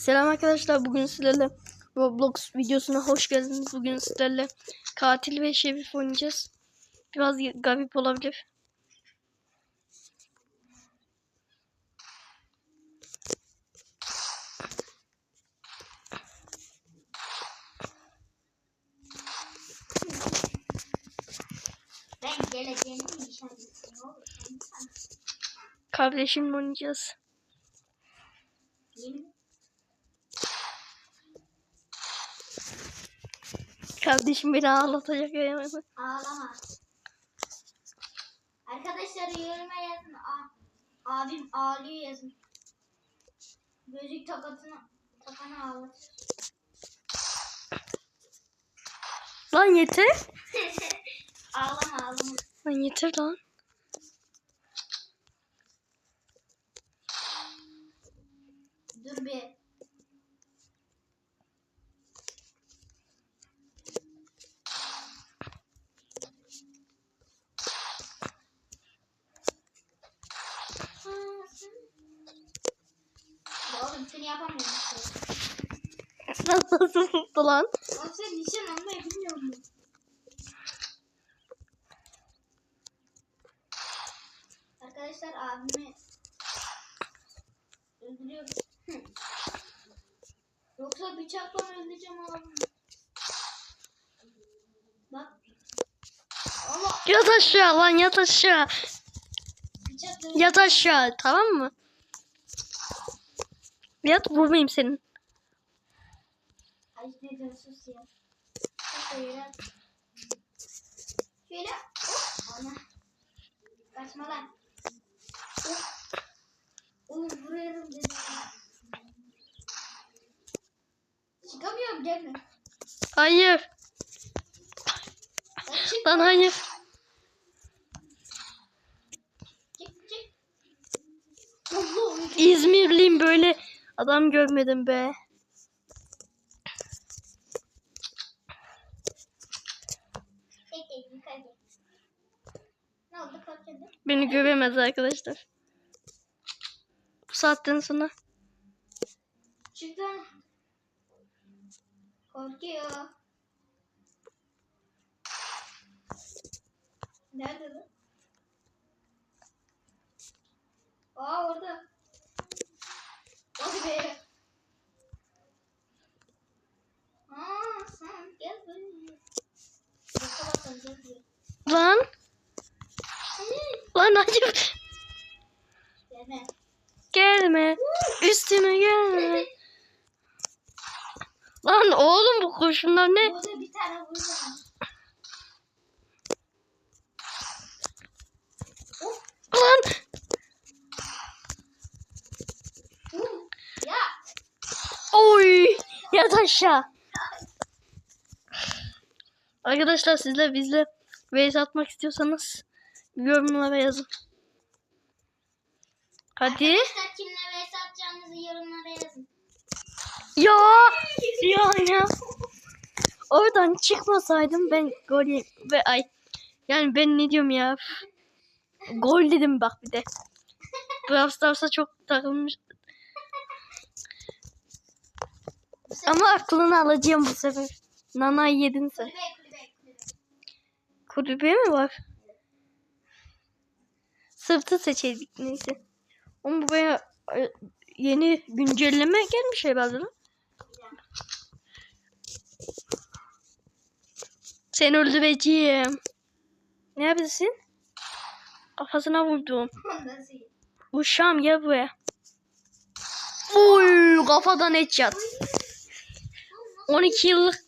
Selam arkadaşlar. Bugün sizlerle Roblox videosuna hoş geldiniz. Bugün sizlerle katil ve şerif oynayacağız. Biraz garip olabilir. Ben geleceğimi nişan sen Kardeşimle oynayacağız. değil Kardeşim beni ağlatacak. yani. Ağlama. Arkadaşlar yoruma yazın. Abim ağlıyor yazın. Gözlük takatını takanı ağlatır. Lan yeter. ağlama ağlama. Lan yeter lan. Dur bir. Ya oğlum seni yapamıyorum. Nasıl tuttu lan? Oğlum sen nişan almayı bilmiyor musun? Arkadaşlar abimi öldürüyorum. Hı. Yoksa bıçakla mı öldüreceğim abimi? Bak. Allah Yat aşağı lan yat aşağı. bıçakla Yat aşağı tamam mı? Yat vurmayayım senin. Ay sus ya. Sus. Şöyle. Ana. Kaçma lan. Oğlum dedim. Çıkamıyorum gelme. Hayır. Lan çık. Lan hayır. Çık çık. Allah. İzmirliyim böyle adam görmedim be. Beni göremez arkadaşlar. Bu saatten sonra lan. Korkuyor. Nerede lan? Aa orada. Hadi be. Aa sen gel buraya. Lan lan hayır Gelme. gelme üstüme gelme. Lan oğlum bu kurşunlar ne? Burada bir tane. Of. Lan Vur. Ya. Oy yat aşağı. Arkadaşlar sizle bizle vs atmak istiyorsanız yorumlara yazın. Hadi. Arkadaşlar kimle vs atacağınızı yorumlara yazın. Ya ya ya. Oradan çıkmasaydım ben gol ve ay yani ben ne diyorum ya. Gol dedim bak bir de. Brawl Stars'a çok takılmış. Ama aklını alacağım bu sefer. Nana'yı yedinse. Kulübe kulübe mi var? Sırtı seçeydik neyse. Ama buraya e, yeni güncelleme gelmiş herhalde lan. Seni öldüreceğim. Ne yapıyorsun? Kafasına vurdum. Uşağım gel buraya. Uy kafadan headshot. 12 yıllık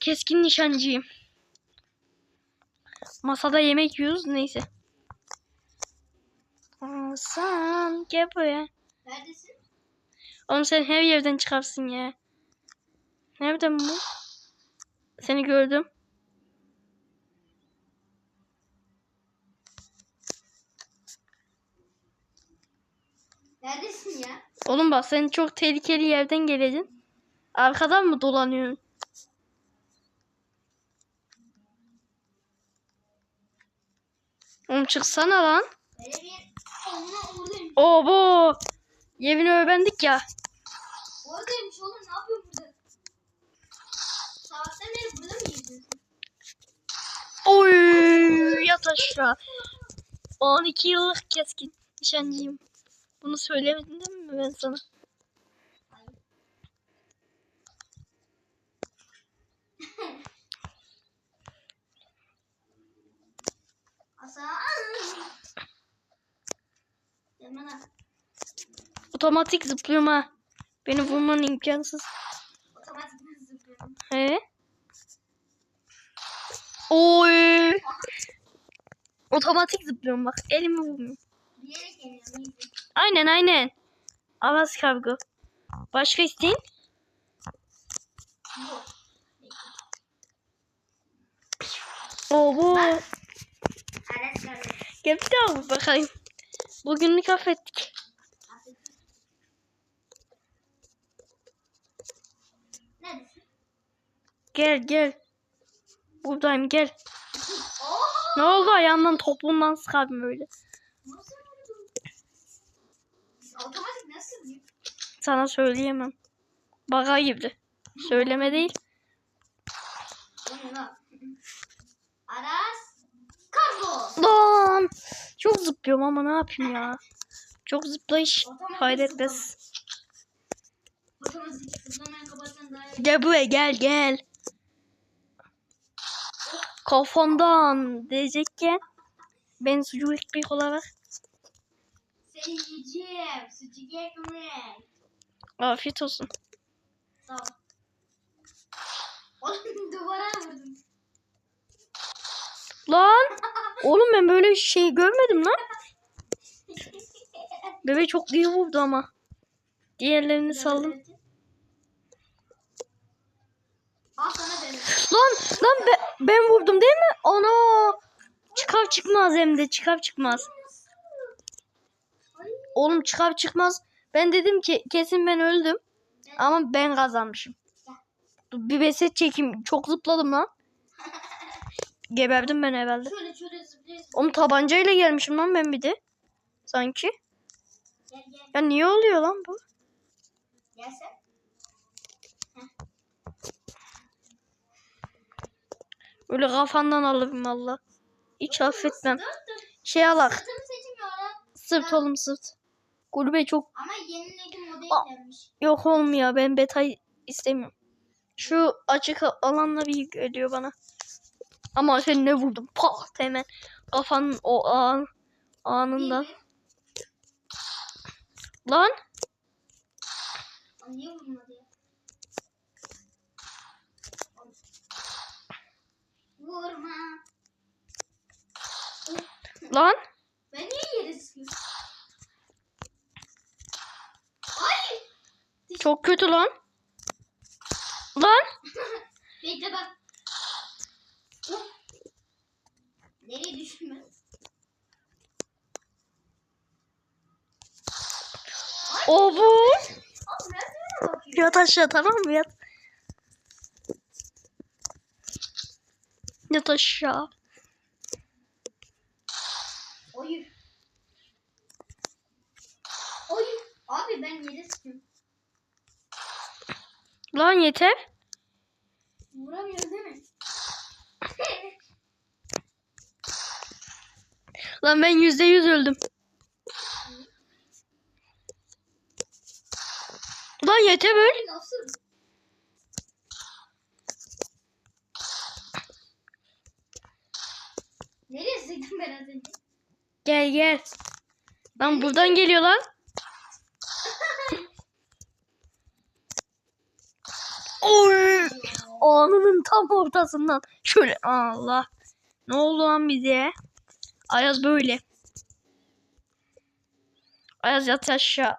keskin nişancıyım. Masada yemek yiyoruz neyse. Hasan gel buraya. Neredesin? Oğlum sen her yerden çıkarsın ya. Nereden bu? Seni gördüm. Neredesin ya? Oğlum bak sen çok tehlikeli yerden geleceksin. Arkadan mı dolanıyorsun? Oğlum çıksana lan. Bu. Yevini öğrendik ya. Oradaymış oğlum ne yapıyorsun burada? Sabahtan beri burada mı geziyorsun? Oy yat aşağı. 12 yıllık keskin nişancıyım. Bunu söylemedim değil mi ben sana? Hayır. Hasan. Deme lan. Otomatik zıplıyorum ha. Beni vurman imkansız. Otomatik mi zıplıyorum? He? Oy. Otomatik zıplıyorum bak. Elimi vurmuyor. Aynen aynen. Avaz kavga. Başka isteğin? Bu. Oo bu. Gel bir daha vur bakayım. Bugünlük affettik. Neredesin? Gel gel. Buradayım gel. Ne oldu ayağından toplumdan sıkardım öyle. Nasıl? Sana söyleyemem. Baga girdi. Söyleme değil. O ne lan? Aras kargo. Lan. Çok zıplıyorum ama ne yapayım ya. Çok zıplayış fayda. Gel buraya gel gel. Kafandan diyecekken ben sucuk ekmek olarak Seni yiyeceğim. Sucuk ekmek. afiyet olsun. Sağ. Oğlum duvara vurdum. Lan oğlum ben böyle şey görmedim lan. Bebe çok iyi vurdu ama. Diğerlerini saldım. Lan lan be- ben vurdum değil mi? Ana. Çıkar çıkmaz hem de çıkar çıkmaz. Oğlum çıkar çıkmaz. Ben dedim ki kesin ben öldüm. Ama ben kazanmışım. Bir beset çekeyim. Çok zıpladım lan. Geberdim ben herhalde. Şöyle şöyle zıplıyorsun. Oğlum tabancayla gelmişim lan ben bir de. Sanki. Gel gel. Ya niye oluyor lan bu? Gel sen. Öyle kafandan alırım valla. Hiç affetmem. Şey alak. Sırt oğlum sırt. Kulübe çok Ama yeniledim model Aa. gelmiş. yok olmuyor. Ben betay istemiyorum. Şu açık alanla bir geliyor bana. Ama sen ne vurdun? Pat hemen. Kafanın o an anında. Lan Aa, Niye vurmadı ya? Vurma. lan Ben niye yere sıkıyorum? Ay! çok kötü lan. Lan Bekle bak. Nereye düştüm ben? o bu. Oğlum nereye bakıyor? Yat aşağı tamam mı yat. Yat aşağı. Oy. Oy. Abi ben yere sıkıyorum. Lan yeter. Vuramıyorum değil mi? Lan ben yüzde yüz öldüm. Lan yeter öl. Nasıl? Nereye sıktın ben az önce? Gel gel. Lan buradan geliyor lan. Oy. Anının tam ortasından. Şöyle Allah. Ne oldu lan bize? Ayaz böyle. Ayaz yat aşağı.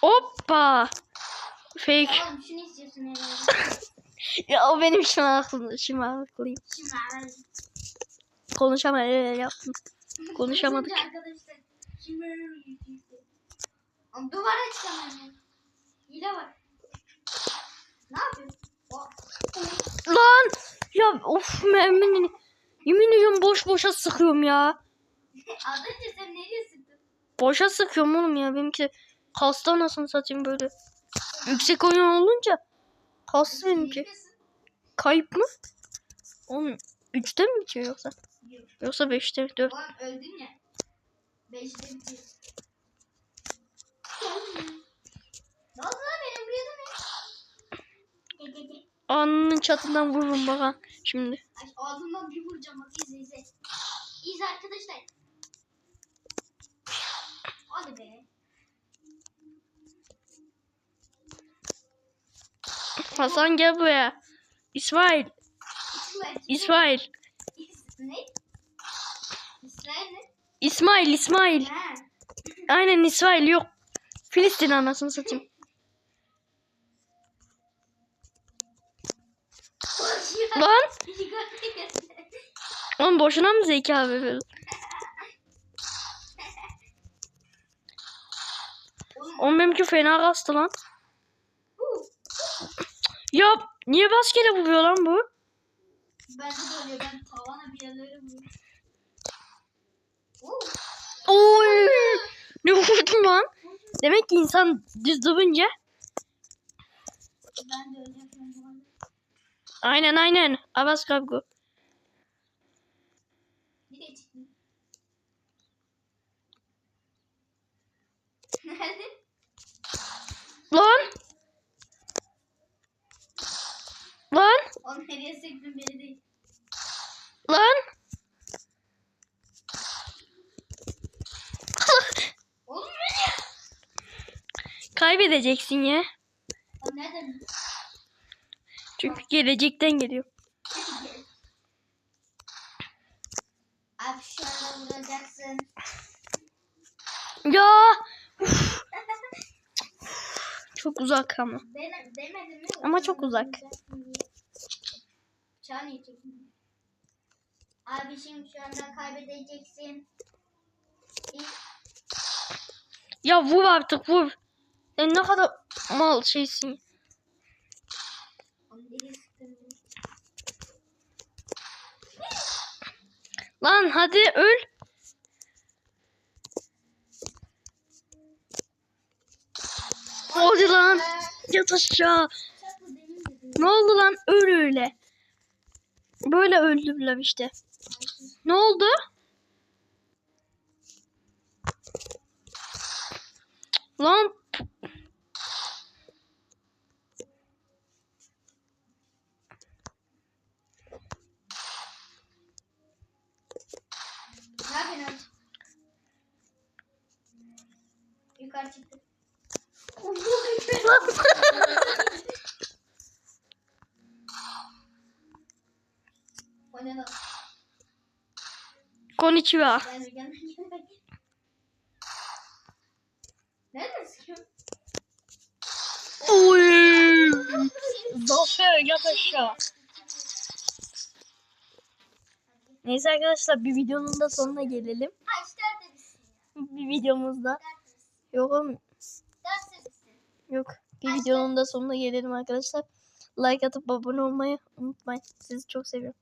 Hoppa. Fake. Oğlum şunu istiyorsun herhalde. Ya o benim şımarıklığım. Şımarıklığım. Alalım. Konuşamadım. Yaptım. Konuşamadık. Arkadaşlar. Ama duvara çıkamıyorum. Hile var. Ne yapıyorsun? O. Lan! Ya of yemin, yemin ediyorum boş boşa sıkıyorum ya. Önce sen nereye sıktın? boşa sıkıyorum oğlum ya. Benimki hasta anasını satayım böyle. Yüksek oyun olunca hasta benimki. Kayıp mı? Oğlum 3'te mi bitiyor yoksa? Yok. Yoksa 5'te 4. Ulan öldün ya. Beşte bitiyor. Ne oldu lan benim ne? Alnının çatından vururum baka. Şimdi. Ay, ağzından bir vuracağım bak izle izle. İzle arkadaşlar. Hadi be. Hasan gel buraya. İsmail. İsmail. İsmail. İs- Ne? İsrail ne? İsmail İsmail. Ha. Aynen İsmail yok. Filistin anasını satayım. oğlum boşuna mı abi böyle? Oğlum, benimki fena kastı lan. Ya niye baskete vuruyor lan bu? Ben de böyle ben tavana bir yerlere vuruyorum. Oy! Ne vurdum lan? Demek ki insan düz durunca. Aynen aynen. Abbas kavga. Nerede? Lan! Lan! Onu nereye sektin beni değil. Lan! Oğlum ne? Kaybedeceksin ya. O nereden? Çünkü gelecekten geliyor. Abi şu anda vuracaksın. Ya! Çok uzak ama. Ama çok uzak. Abi şimdi şu anda kaybedeceksin. Ya vur artık vur. Sen ne kadar mal şeysin. Lan hadi öl. Hadi lan. Yat aşağı. Ne oldu lan? Öl öyle. Böyle öldüler işte. Ne oldu? Lan? Yukarı çıktı. Lan? Konnichiwa. Oy. Zafer yat aşağı. Neyse arkadaşlar bir videonun da sonuna gelelim. Bir videomuzda. Yok oğlum? Yok. Bir videonun da sonuna gelelim arkadaşlar. Like atıp abone olmayı unutmayın. Sizi çok seviyorum.